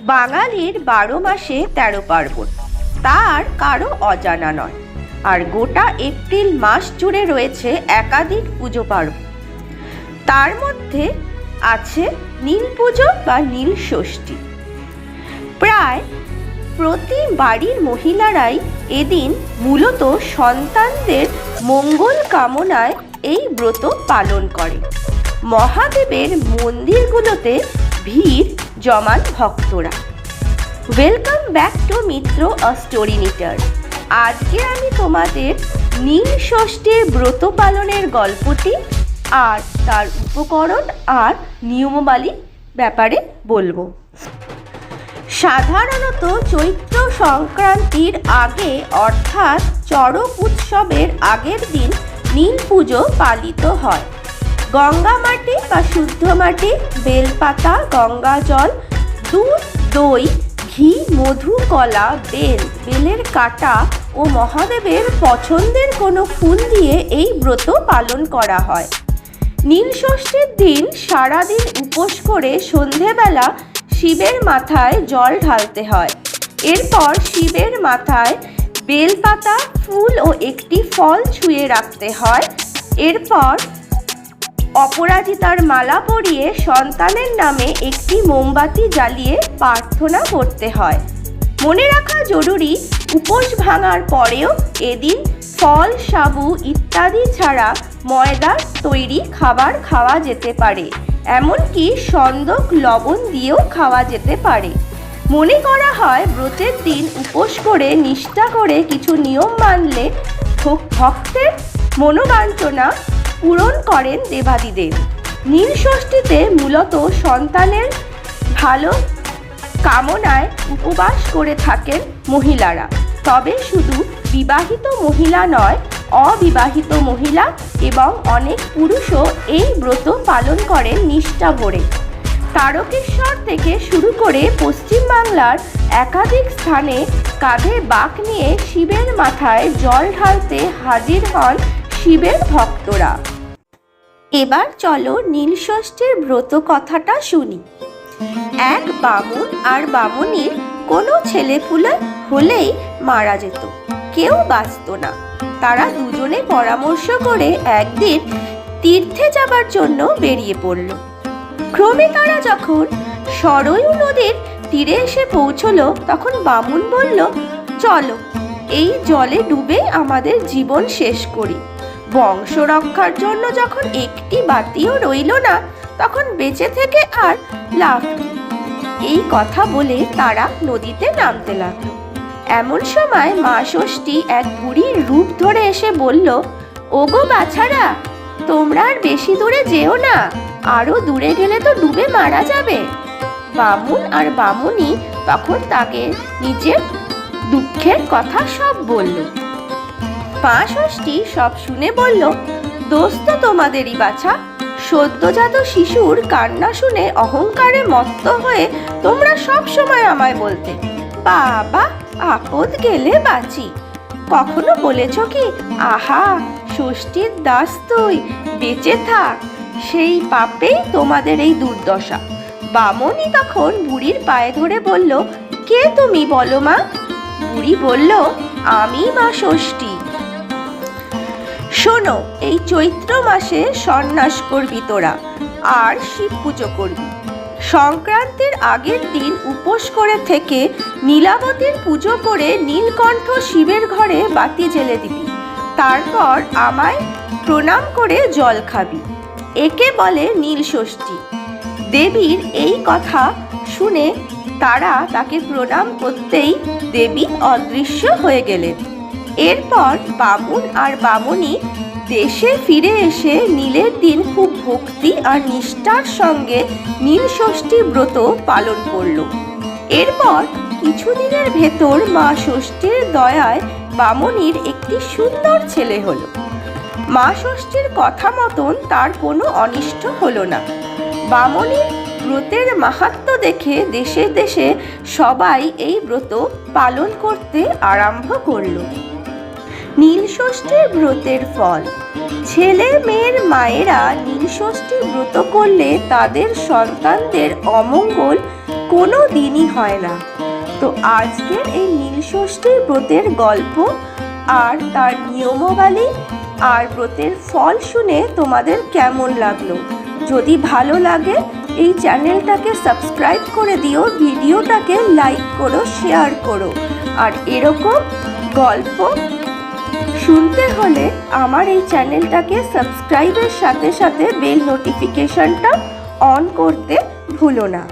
বাঙালির বারো মাসে তেরো পার্বণ। তার কারও অজানা নয়। আর গোটা এপ্রিল মাস জুড়ে রয়েছে একাধিক পুজো পার্বণ। তার মধ্যে আছে নীল পুজো বা নীল ষষ্ঠী। প্রায় প্রতি বাড়ির মহিলারাই এদিন মূলত সন্তানদের মঙ্গল কামনায় এই ব্রত পালন করে। মহাদেবের মন্দিরগুলোতে ভিড় জমান ভক্তরা। Welcome back to Mitra a story knitter আজকে আমি তোমাদের নীল ষষ্ঠীর ব্রত পালনের গল্পটি আর তার উপকরণ আর নিয়মাবলী ব্যাপারে বলব। সাধারণত চৈত্র সংক্রান্তির আগে, অর্থাৎ চড়ক উৎসবের আগের দিন নীল পুজো পালিত হয়। গঙ্গা মাটি বা শুদ্ধ মাটি, বেলপাতা, গঙ্গা জল, দুধ, দই, ঘি, মধু, কলা, বেল, বেলের কাটা ও মহাদেবের পছন্দের কোনো ফুল দিয়ে এই ব্রত পালন করা হয়। নীল ষষ্ঠীর দিন সারাদিন উপোস করে সন্ধেবেলা শিবের মাথায় জল ঢালতে হয়। এরপর শিবের মাথায় বেলপাতা, ফুল ও একটি ফল ছুঁয়ে রাখতে হয়। এরপর অপরাজিতার মালা পরিয়ে সন্তানের নামে একটি মোমবাতি জ্বালিয়ে প্রার্থনা করতে হয়। মনে রাখা জরুরি, উপোস ভাঙার পরেও এদিন ফল, সাবু ইত্যাদি ছাড়া ময়দার তৈরি খাবার খাওয়া যেতে পারে। এমনকি সন্দক, লবণ দিয়েও খাওয়া যেতে পারে। মনে করা হয়, ব্রতের দিন উপোস করে নিষ্ঠা করে কিছু নিয়ম মানলে ভক- ভক্তের মনোবাঞ্ছনা পূরণ করেন দেবাদিদেব। নীল ষষ্ঠীতে মূলত সন্তানের ভালো কামনায় উপবাস করে থাকেন মহিলারা। তবে শুধু বিবাহিত মহিলা নয়, অবিবাহিত মহিলা এবং অনেক পুরুষও এই ব্রত পালন করেন নিষ্ঠা ভরে। তারকেশ্বর থেকে শুরু করে পশ্চিমবাংলার একাধিক স্থানে কাঁধে বাঁক নিয়ে শিবের মাথায় জল ঢালতে হাজির হন শিবের ভক্তরা। এবার চলো নীলষষ্ঠীর ব্রত কথাটা শুনি। এক বামুন আর বামুনির কোনো ছেলেপুলে হলেই মারা যেত, কেউ বাঁচত না। তারা দুজনে পরামর্শ করে একদিন তীর্থে যাবার জন্য বেরিয়ে পড়ল। ক্রমে তারা যখন সরয়ু নদীর তীরে এসে পৌঁছলো, তখন বামুন বলল, চলো, এই জলে ডুবে আমাদের জীবন শেষ করি। বংশ রক্ষার জন্য যখন একটি বাতিও রইল না, তখন বেঁচে থেকে আর লাভ এই কথা বলে তারা নদীতে নামতে লাগল। এমন সময় মা ষষ্ঠী এক বুড়ির রূপ ধরে এসে বলল, ওগো বাছারা, তোমরা আর বেশি দূরে যেও না, আরও দূরে গেলে তো ডুবে মারা যাবে। বামুন আর বামুনি তখন তাকে নিজের দুঃখের কথা সব বলল। মা ষষ্ঠী সব শুনে বলল, দোস্ত তোমাদেরই বাছা, সদ্যজাত শিশুর কান্না শুনে অহংকারে মত্ত হয়ে তোমরা সব সময় আমায় বলতে, বাবা আপদ গেলে বাঁচি। কখনো বলেছ কি, আহা, ষষ্ঠীর দাস তুই, বেঁচে থাক, সেই পাপেই তোমাদের এই দুর্দশা। বামনই তখন বুড়ির পায়ে ধরে বলল, কে তুমি বলো মা? বুড়ি বলল, আমি মা ষষ্ঠী। শোনো, এই চৈত্র মাসে সন্ন্যাস করবি তোরা, আর শিব পুজো করবি। সংক্রান্তির আগের দিন উপোস করে থেকে নীলাবতীর পুজো করে নীলকণ্ঠ শিবের ঘরে বাতি জেলে দিবি। তারপর আমায় প্রণাম করে জল খাবি। একে বলে নীল ষষ্ঠী দেবীর এই কথা শুনে তারা তাকে প্রণাম করতেই দেবী অদৃশ্য হয়ে গেলেন। এরপর বামুন আর বামুনি দেশে ফিরে এসে নীলের দিন খুব ভক্তি আর নিষ্ঠার সঙ্গে নীল ষষ্ঠী ব্রত পালন করল। এরপর কিছুদিনের ভেতর মা ষষ্ঠীর দয়ায় বামনির একটি সুন্দর ছেলে হলো। মা ষষ্ঠীর কথা মতন তার কোনো অনিষ্ট হলো না। বামনির ব্রতের মাহাত্ম্য দেখে দেশে দেশে সবাই এই ব্রত পালন করতে আরম্ভ করল। নীলষষ্ঠীর ব্রতের ফল। ছেলে মেয়ের মায়েরা নীলষষ্ঠী ব্রত করলে তাদের সন্তানদের অমঙ্গল কোনো দিনই হয় না। তো আজকের এই নীলষষ্ঠীর ব্রতের গল্প আর তার নিয়মাবলী আর ব্রতের ফল শুনে তোমাদের কেমন লাগল? যদি ভালো লাগে, এই চ্যানেলটাকে সাবস্ক্রাইব করে দিও, ভিডিওটাকে লাইক করো, শেয়ার করো। আর এরকম গল্প শুনতে হলে আমার এই চ্যানেলটাকে সাবস্ক্রাইবের সাথে সাথে বেল নোটিফিকেশনটা অন করতে ভুলো না।